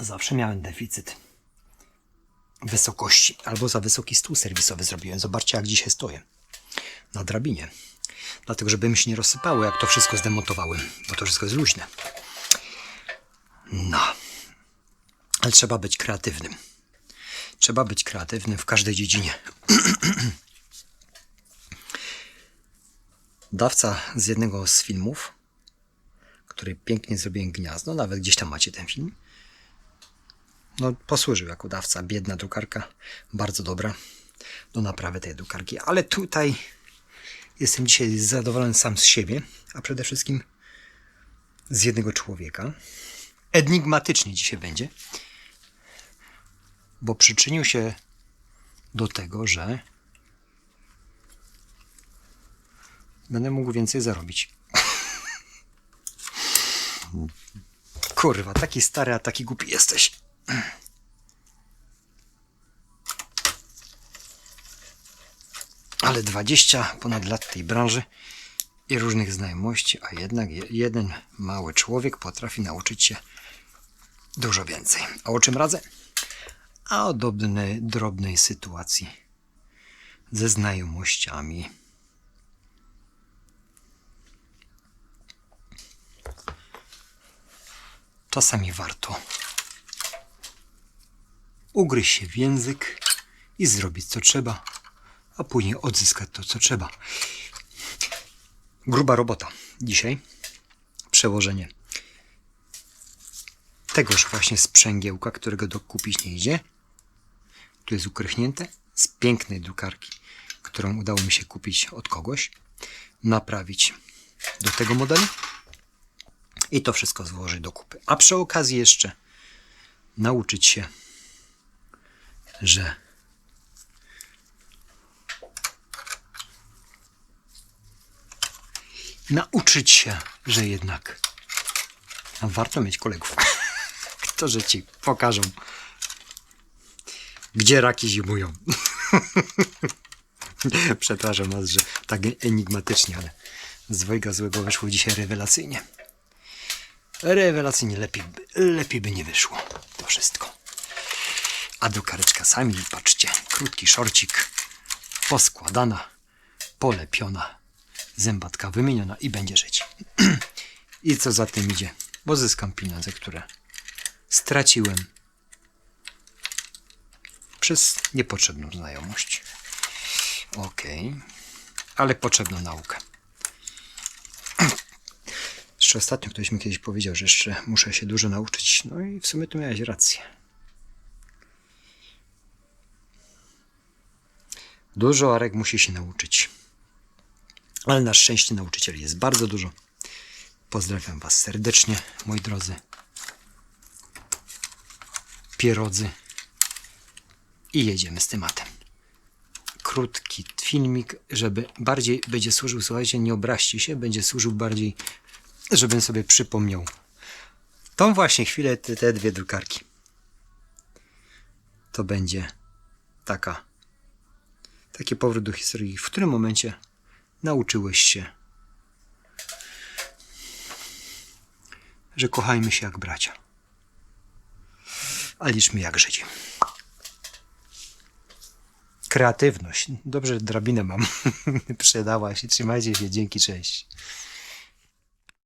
Zawsze miałem deficyt wysokości, albo za wysoki stół serwisowy zrobiłem. Zobaczcie, jak dzisiaj stoję. Na drabinie. Dlatego, żeby mi się nie rozsypało, jak to wszystko zdemontowałem, bo to wszystko jest luźne. No. Ale trzeba być kreatywnym. Trzeba być kreatywnym w każdej dziedzinie. Dawca z jednego z filmów, który pięknie zrobiłem gniazdo, nawet gdzieś tam macie ten film. No, posłużył jako dawca. Biedna drukarka, bardzo dobra do naprawy tej drukarki. Ale tutaj jestem dzisiaj zadowolony sam z siebie, a przede wszystkim z jednego człowieka. Enigmatycznie dzisiaj będzie, bo przyczynił się do tego, że będę mógł więcej zarobić. Kurwa, taki stary, a taki głupi jesteś. Ale 20 ponad lat tej branży i różnych znajomości, a jednak je- jeden mały człowiek potrafi nauczyć się dużo więcej. A o czym radzę? A o drobnej, drobnej sytuacji ze znajomościami. Czasami warto ugryźć się w język i zrobić co trzeba, a później odzyskać to co trzeba. Gruba robota dzisiaj. Przełożenie tegoż właśnie sprzęgiełka, którego dokupić nie idzie. Tu jest ukrychnięte z pięknej drukarki, którą udało mi się kupić od kogoś. Naprawić do tego modelu i to wszystko złożyć do kupy. A przy okazji jeszcze nauczyć się, że nauczyć się, że jednak warto mieć kolegów, którzy ci pokażą, gdzie raki zimują. Przepraszam was, że tak enigmatycznie, ale z dwojga złego wyszło dzisiaj rewelacyjnie. Rewelacyjnie lepiej, lepiej by nie wyszło to wszystko. A drukareczka sami patrzcie, krótki szorcik, poskładana, polepiona, zębatka wymieniona i będzie żyć. I co za tym idzie, bo zyskam pieniądze, które straciłem przez niepotrzebną znajomość. Okej, ale potrzebną naukę. Jeszcze ostatnio ktoś mi kiedyś powiedział, że jeszcze muszę się dużo nauczyć. No i w sumie tu miałeś rację. Dużo Arek musi się nauczyć. Ale na szczęście nauczycieli jest bardzo dużo. Pozdrawiam Was serdecznie, moi drodzy. Pierodzy. I jedziemy z tematem. Krótki filmik, żeby bardziej będzie służył, słuchajcie, nie obraźcie się, będzie służył bardziej, żebym sobie przypomniał tą właśnie chwilę, te, te dwie drukarki. To będzie taka, taki powrót do historii, w którym momencie nauczyłeś się, że kochajmy się jak bracia, a liczmy jak Żydzi. Kreatywność. Dobrze, drabinę mam. Przydała się. Trzymajcie się. Dzięki, cześć.